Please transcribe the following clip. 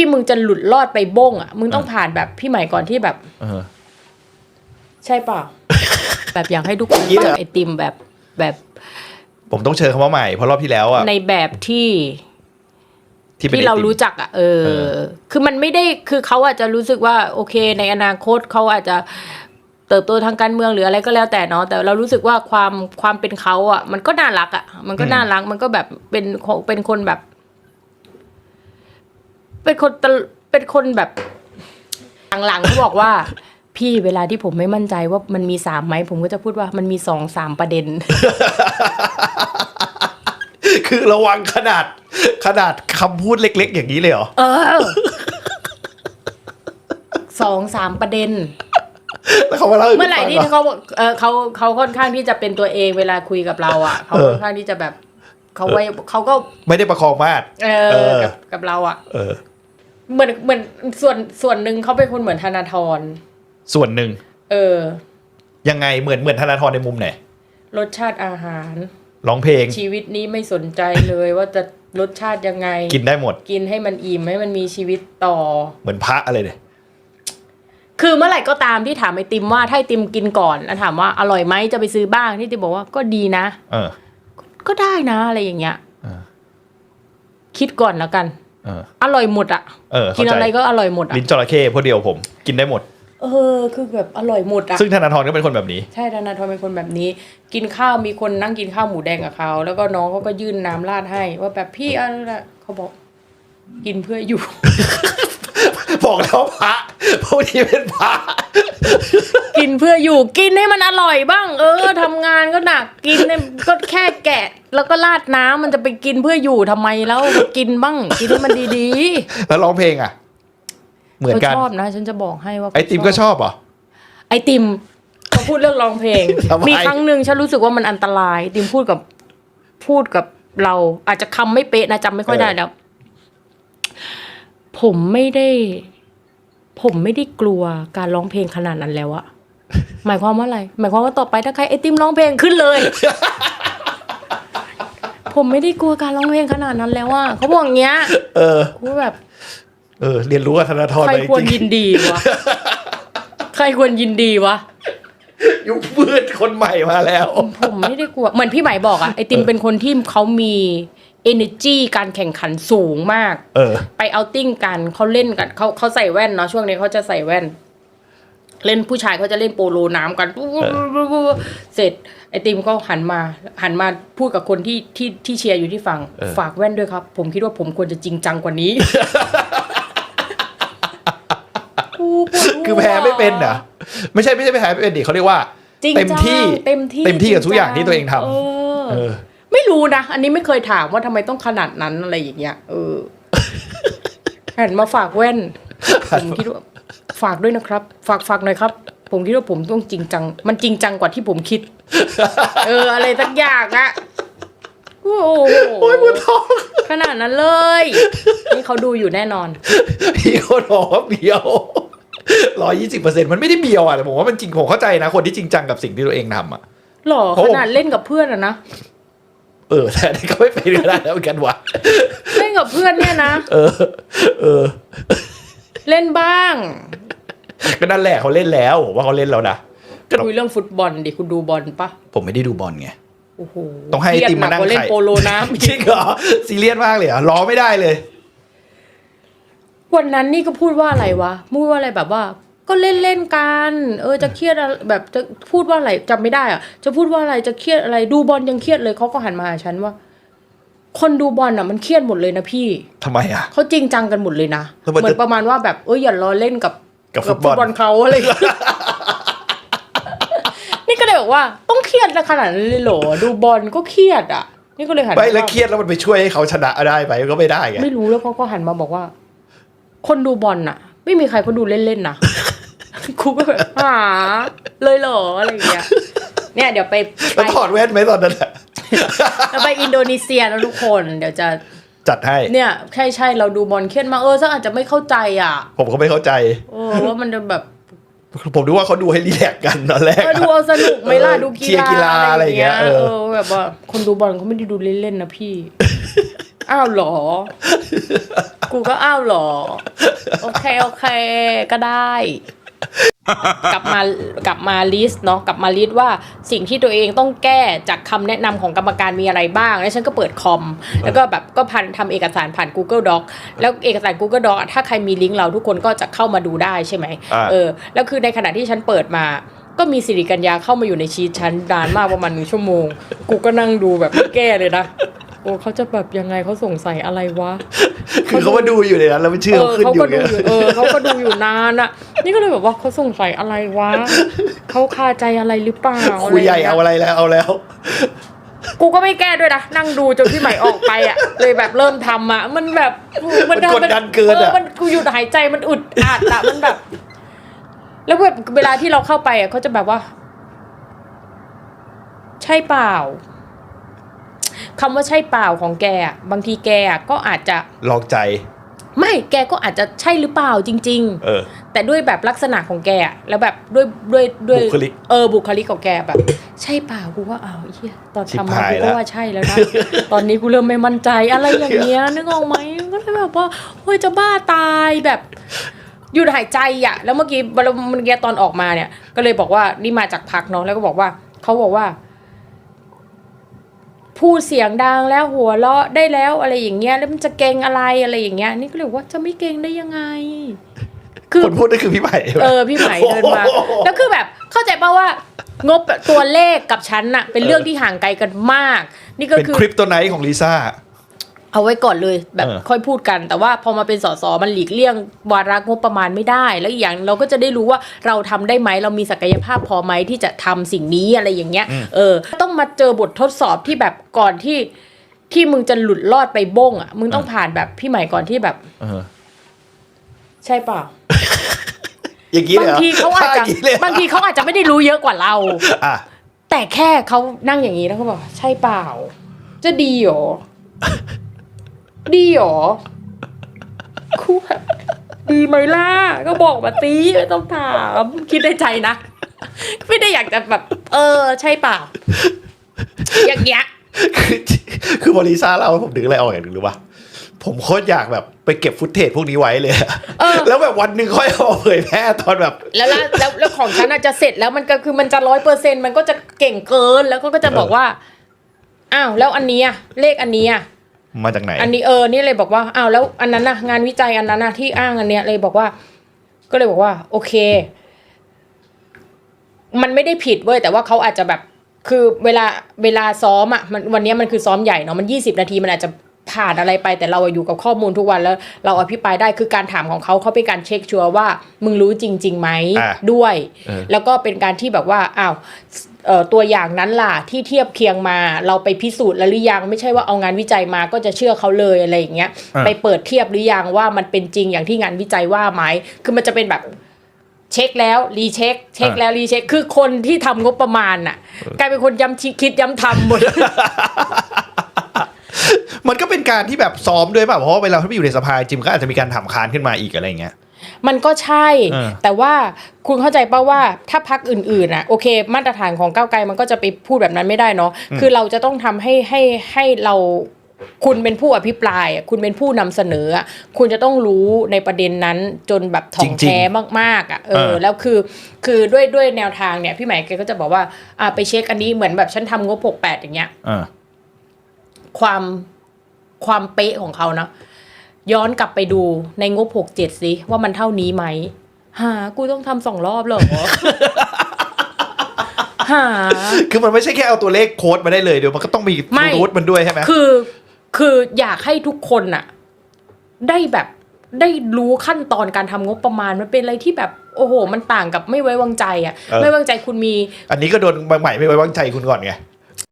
ที่มึงจะหลุดรอดไปบ้งอะ มึงต้องผ่านแบบพี่ใหม่ก่อนที่แบบ เออ ใช่เปล่า แบบอยากให้ทุกคนคิดอะไอติมแบบแบบผมต้องเชิญคำว่าใหม่เพราะรอบที่แล้วอะในแบบที่ที่เป็นที่เราไอติมรู้จักอะเออ เออ คือมันไม่ได้คือเขาอาจจะรู้สึกว่า โอเค ในอนาคตเขาอาจจะเติบโตทางการเมืองหรืออะไรก็แล้วแต่เนาะแต่เรารู้สึกว่าความความเป็นเขาอะ มันก็น่ารักอะ มันก็น่ารักมันก็แบบเป็นคนเป็นคนแบบ เป็นคนตลเป็นคนแบบ หลังๆเขาบอกว่า พี่เวลาที่ผมไม่มั่นใจว่ามันมีสามไหมผมก็จะพูดว่ามันมีสองสามประเด็น คือระวังขนาด ขนาดคำพูดเล็ก ๆ อย่างนี้เลยเหรอ เออสองสามประเด็น แล้วเขามาเล่าให้เมื่อไหร่ฟังที่รเขาเออเขาเขาค่อนข้างที่จะเป็นตัวเองเวลาคุยกับเราอะเขาเออ ค่อนข้างที่จะแบบเขาไว้เขาก็ไม่ได้ประคองมากเอเอออ กับกับเราอะ เออ เหมือนเหมือนส่วนส่วนหนึ่งเขาเป็นคนเหมือนธนาธรส่วนหนึ่งเออ ยังไงเหมือนเหมือนธนาธรในมุมไหนรสชาติอาหาร ร้องเพลงชีวิตนี้ไม่สนใจเลยว่าจะรสชาติยังไง กินได้หมด กินให้มันอิ่มให้มันมีชีวิตต่อ เหมือนพระอะไรเนี่ยคือเมื่อไหร่ก็ตามที่ถามไอติมว่าถ้าไอติมกินก่อนแล้วถามว่าอร่อยไหมจะไปซื้อบ้างที่ติมบอกว่าก็ดีนะ เออ ก็ได้นะอะไรอย่างเงี้ยเออคิดก่อนแล้วกัน เอออร่อยหมดอะเออกิเข้านใจ อะไรก็อร่อยหมดอะลิ้นจระเข้พวกเดียวผมกินได้หมด เออคือแบบอร่อยหมดอะซึ่งธนาธรก็เป็นคนแบบนี้ ใช่ธนาธรเป็นคนแบบนี้ กินข้าวมีคนนั่งกินข้าวหมูแดงกับเขาแล้วก็น้องเขาก็ยื่นน้ำราดให้ ว่าแบบพี่อะไรนะเขาบอก กินเพื่ออยู่ บอกแล้วพระพวกนี้เป็นพระกินเพื่ออยู่กินให้มันอร่อยบ้าง เออทำงานก็หนักกินเนี่ยก็แค่แกะ แล้วก็ราดน้ำมันจะไปกินเพื่ออยู่ทำไมแล้วกินบ้างกินให้มันดีแล้วร้องเพลงอะ เหๆมือนเขากัน ชอบนะ ฉันจะบอกให้ว่าไอติมก็ชอบเหรอ ไอติมเขาพูดเรื่องร้องเพลง ทำไม มีครั้งหนึ่งฉันรู้สึกว่ามันอันตรายไอติมพูดกับพูดกับเรา อาจจะคำไม่เป๊ะนะจำไม่ค่อยได้แล้ว ผมไม่ได้ ผมไม่ได้กลัวการร้องเพลงขนาดนั้นแล้วอะหมายความว่าอะไร หมายความว่าต่อไปถ้าใครไอติมร้องเพลงขึ้นเลย ผมไม่ได้กลัวการร้องเพลงขนาดนั้นแล้วอะเขาบอกอย่างเงี้ย เออกูแบบ เออ เรียนรู้กับธนาธรใครไปควรจริยิงนดีวะ ใครควรยินดีวะๆยุคมืดคนใหม่มาแล้ว ผมไม่ได้กลัว เหมือนพี่ไหมบอกอะไอติมเป็นคนที่เขามี energy การแข่งขันสูงมาก เออ ไปเอาติ้งกันเขาเล่นกันเขาเขาใส่แว่นเนาะช่วงนี้เขาจะใส่แว่น เล่นผู้ชายเขาจะเล่นโปโลน้ำกันเสร็จ ไอติมก็หันมาหันมาพูดกับคนที่ที่ที่เชียร์อยู่ที่ฝั่งเออ ฝากแว่นด้วยครับ ผมคิดว่าผมควรจะจริงจังกว่านี้ กูปวดหัว คือแพ้ไม่เป็นเหรอไม่ใช่ไม่ใช่ไม่แพ้ไม่เป็นดิเขาเรียกว่า จริงเต็มที่จังเต็มที่เต็มที่กับจริทุกอย่างที่ตัวเองทำ เออ เออ ไม่รู้นะ อันนี้ไม่เคยถามว่าทำไมต้องขนาดนั้นอะไรอย่างเงี้ยเออหันมาฝากแว่น ผมคิดว่าฝากด้วยนะครับ ฝากฝากหน่อยครับ ผมคิดว่าผมต้องจริงจัง มันจริงจังกว่าที่ผมคิด เออ อะไรสักอย่างอะโอ้โหโอ้ยปวดท้องขนาดนั้นเลย นี่เขาดูอยู่แน่นอน พี่คนบอกว่าเบียวร้อยยี่สิบเปอร์เซ็นต์มันไม่ได้เบียวอะแต่ผมว่ามันจริงผมเข้าใจนะ คนที่จริงจังกับสิ่งที่ตัวเองทำอะหรอโอ้ขนาดเล่นกับเพื่อนอะนะ เออ แต่อันนี่ก็ไม่เป็นก็ได้แล้วเหมือนกันวะเล่นกับเพื่อนเนี่ยนะ เออ เออ เล่นบ้าง ก็นั่นแหละเขาเล่นแล้วผมว่าเขาเล่นแล้วนะคุยเรื่องฟุตบอลดิคุณดูบอลปะผมไม่ได้ดูบอลไง โอ้โหต้องให้ไอติมมานั่งเครียดหกกว่เล่นไข่ โปโลน้ำอีกจริงเหรอซีเรียสมากเลยเหรอะรอไม่ได้เลย วันนั้นนี่ก็พูดว่าอะไรวะพูดว่าอะไรแบบว่า ก็เล่นเล่นๆกัน เออจะเครียดอะไรแบบจะพูดว่าอะไรจำไม่ได้อะจะพูดว่าอะไรจะเครียดอะไร ดูบอลยังเครียดเลยเขาก็หันมาหาฉันว่า คนดูบอลอะมันเครียดหมดเลยนะพี่ทำไมอะ เขาจริงจังกันหมดเลยนะแล้วมันเหมือนจะประมาณว่าแบบเอออย่าล้อเล่นกับ กับฟุตบอล เขาอะไรอย่างเงี้ย นี่ก็เลยบอกว่าต้องเครียดขนาดนั้นเลยเหรอดูบอลก็เครียดอะ นี่ก็เลยหันไม่แล้วว่าเครียดแล้วมันไปช่วยให้เขาชนะได้ไหมก็ไม่ได้ไงไม่รู้แล้วเขาก็หันมาบอกว่า คนดูบอลน่ะ ไม่มีใครเขาดูเล่นๆนะ ครูก็แบบหาเลยเหรออะไรอย่างเงี้ยเนี่ยเดี๋ยวไปไปแล้วถอดแว่นไหมตอนนั้นอะเราไปอินโดนีเซียแล้วทุกคนเดี๋ยวจะจัดให้ เนี่ยใช่ใช่เราดูบอลเครียดมากเออซะอาจจะไม่เข้าใจอะผมก็ไม่เข้าใจ เออว่ามันจะแบบผมดูว่าเขาดูให้รีแลกซ์กันตอนแรกเออดูเอาสนุกไหมล่ะเออดูเชียร์กีฬาอะไรอย่างเงี้ยเอเอออแบบว่าคนดูบอลเขาไม่ได้ดูเล่นๆนะพี่ อ้าวเหรอ กูก็อ้าวเหรอ โอเคโอเค ก็ได้ กลับมากลับมาลิสต์เนาะกลับมาลิสต์ว่าสิ่งที่ตัวเองต้องแก้จากคำแนะนำของกรรมการมีอะไรบ้าง แล้วฉันก็เปิดคอม แล้วก็แบบก็พันทำเอกสารผ่าน Google Doc แล้วเอกสาร Google Doc อะถ้าใครมีลิงก์เราทุกคนก็จะเข้ามาดูได้ใช่ไหมอ่าเออแล้วคือในขณะที่ฉันเปิดมาก็มีสิริกัญญาเข้ามาอยู่ในชีตฉันนานมากประมาณหนึ่งชั่วโมง กูก็นั่งดูแบบไม่แก้เลยนะ โอ้เขาจะแบบยังไงเขาสงสัยอะไรวะคือเขามาดูอยู่ในนั้นแล้วมันชื่อเขาขึ้นเขาอยู่ก็ดูเนี่ยอยู่เออเขาก็ดูอยู่นานอะนี่ก็เลยแบบว่าเขาสงสัยอะไรวะเขาคาใจอะไรหรือเปล่าคุยใหญ่เอาอะไรงี้ยอะไรแล้วเอาแล้ว กูก็ไม่แก้ด้วยนะนั่งดูจนพี่ใหม่ออกไปอะเลยแบบเริ่มทำอะมันแบบมันกดดันเกินอะมันกูหยุดหายใจมันอึดอัดอะมันแบบ แล้วแบบเวลาที่เราเข้าไปอะเขาจะแบบว่า ใช่เปล่า คำว่าใช่เปล่าของแกอะบางทีแกอะก็อาจจะลองใจ ไม่แกก็อาจจะใช่หรือเปล่าจริง ๆ เออ แต่ด้วยแบบลักษณะของแกอะแล้วแบบด้วยด้วยด้วยบุคลิกเออบุคลิกของแกแบบ ใช่เปล่ากูว่าอ้าวเฮียตอนชิบทำมาหายกูแล้ก็วว่าใช่แล้วนะตอนนี้กูเริ่มไม่มั่นใจอะไรอย่างเงี้ยนึกออกไหมก็เลยแบบว่าเฮ้ยจะบ้าตายแบบหยุดหายใจอะ แล้วเมื่อกี้เมื่อกี้ตอนออกมาเนี่ย ก็เลยบอกว่านี่มาจากพักเนาะแล้วก็บอกว่าเขาบอกว่า พูดเสียงดังแล้วหัวเราะได้แล้วอะไรอย่างเงี้ยแล้วมันจะเก่งอะไรอะไรอย่างเงี้ยนี่ก็เลยบอกว่าจะไม่เก่งได้ยังไง คือคนพูดนั่นคือพี่ใหม่ใช่ไหมเออพี่ใหม่เดินมาแล้วคือแบบเข้าใจป่าว่างบตัวเลขกับฉันน่ะ เป็นเรื่องที่ห่างไกลกันมาก นี่ก็เป็นคือคลิปตัวไหนของลิซ่า เอาไว้ก่อนเลยแบบเออ ค่อยพูดกัน แต่ว่าพอมาเป็นสสมันหลีกเลี่ยงวาระงบประมาณไม่ได้ แล้วอีกอย่างเราก็จะได้รู้ว่าเราทำได้ไหมเรามีศักยภาพพอไหมที่จะทำสิ่งนี้อะไรอย่างเงี้ย เออ ต้องมาเจอบททดสอบที่แบบก่อนที่ที่มึงจะหลุดรอดไปบ้งอะมึงต้องผ่านแบบพี่ใหม่ก่อนที่แบบ เออใช่เปล่าอย่างนี้เลยบางหรทีเขาอาจจะย่งนี้เลยเหรอบางทีเขาอาจจะไม่ได้รู้เยอะกว่าเรา อะแต่แค่เขานั่งอย่างนี้แล้วเขาบอกใช่เปล่า จะดีเหรอ ดีหรอคู่แบบดีไหมล่ะ ก็บอกมาตีไม่ต้องถามคิดในใจนะ ไม่ได้อยากจะแบบ เออ ใช่เปล่าอย่างเงี้ยคือคือพอลิซ่าเล่าผมดึงอะไรออกอย่างหนึ่งรู้ป่ะผมโคตรอยากแบบไปเก็บฟุตเทจพวกนี้ไว้เลยอะเออ แล้วแบบวันหนึ่งค่อยเอามาเผยแพร่ตอนแบบ แล้วแล้วแล้วแล้วของฉันอาจจะเสร็จแล้วมันก็คือมันจะร้อยเปอร์เซ็นมันก็จะเก่งเกินแล้วก็ก็จะบอกว่าอ้าวแล้วอันนี้อะเลขอันนี้อะ มาจากไหน อันนี้เออนี่เลยบอกว่าอ้าวแล้วอันนั้นนะงานวิจัยอันนั้นนะที่อ้างอันเนี้ยเลยบอกว่า ก็เลยบอกว่า โอเค มันไม่ได้ผิดเว้ยแต่ว่าเขาอาจจะแบบ คือเวลาเวลาซ้อมอะมันวันนี้มันคือซ้อมใหญ่เนาะมันยี่สิบนาทีมันอาจจะ ผ่านอะไรไปแต่เราอะอยู่กับข้อมูลทุกวันแล้ว เราอภิปรายได้คือการถามของเขาเขาเป็นการเช็คชัวร์ว่ามึงรู้จริงๆไหมอะด้วยเออแล้วก็เป็นการที่แบบว่าอ้าวเอ่อตัวอย่างนั้นล่ะที่เทียบเคียงมา เราไปพิสูจน์แล้วหรือยังไม่ใช่ว่าเอางานวิจัยมาก็จะเชื่อเขาเลยอะไรอย่างเงี้ยอะไปเปิดเทียบหรือยังว่ามันเป็นจริงอย่างที่งานวิจัยว่าไหมคือมันจะเป็นแบบเช็คแล้วรีเช็ค เช็คแล้วรีเช็ค คือคนที่ทำงบประมาณน่ะ กลายเป็นคนย้ำคิดย้ำทำหมด มันก็เป็นการที่แบบซ้อมด้วยป่ะเพราะว่าเวลาเขาไปอยู่ในสภาจริมก็อาจจะมีการถามค้านขึ้นมาอีกอะไรอย่างเงี้ย มันก็ใช่ เออ แต่ว่าคุณเข้าใจป่าว่าถ้าพักอื่นๆอะโอเค มาตรฐานของก้าวไกลมันก็จะไปพูดแบบนั้นไม่ได้เนาะคือเราจะต้องทำให้ให้ให้เราคุณเป็นผู้อภิปรายอะคุณเป็นผู้นำเสนออะคุณจะต้องรู้ในประเด็นนั้นจนแบบถ่องจริงๆแท้มากๆอะเอเอออ แล้วคือคือด้วยด้วยแนวทางเนี่ยพี่ใหม่แกก็จะบอกว่าอ่าไปเช็คอันนี้เหมือนแบบฉันทำงบหกแปดอย่างเงี้ยอ่าความ ความเป๊ะของเขาเนาะย้อนกลับไปดูในงบหกเจ็ดสิว่ามันเท่านี้ไหมหา กูต้องทำสองรอบเหรอ หา คือมันไม่ใช่แค่เอาตัวเลขโค้ดมาได้เลยเดี๋ยวมันก็ต้องมีไม่ รูทมันด้วยใช่ไหมคือ คืออยากให้ทุกคนน่ะ ได้แบบได้รู้ขั้นตอนการทำงบประมาณมันเป็นอะไรที่แบบ โอ้โห มันต่างกับไม่ไว้วางใจอะ ไม่ไว้วางใจคุณมี อันนี้ก็โดนใหม่ไม่ไว้วางใจคุณก่อนไง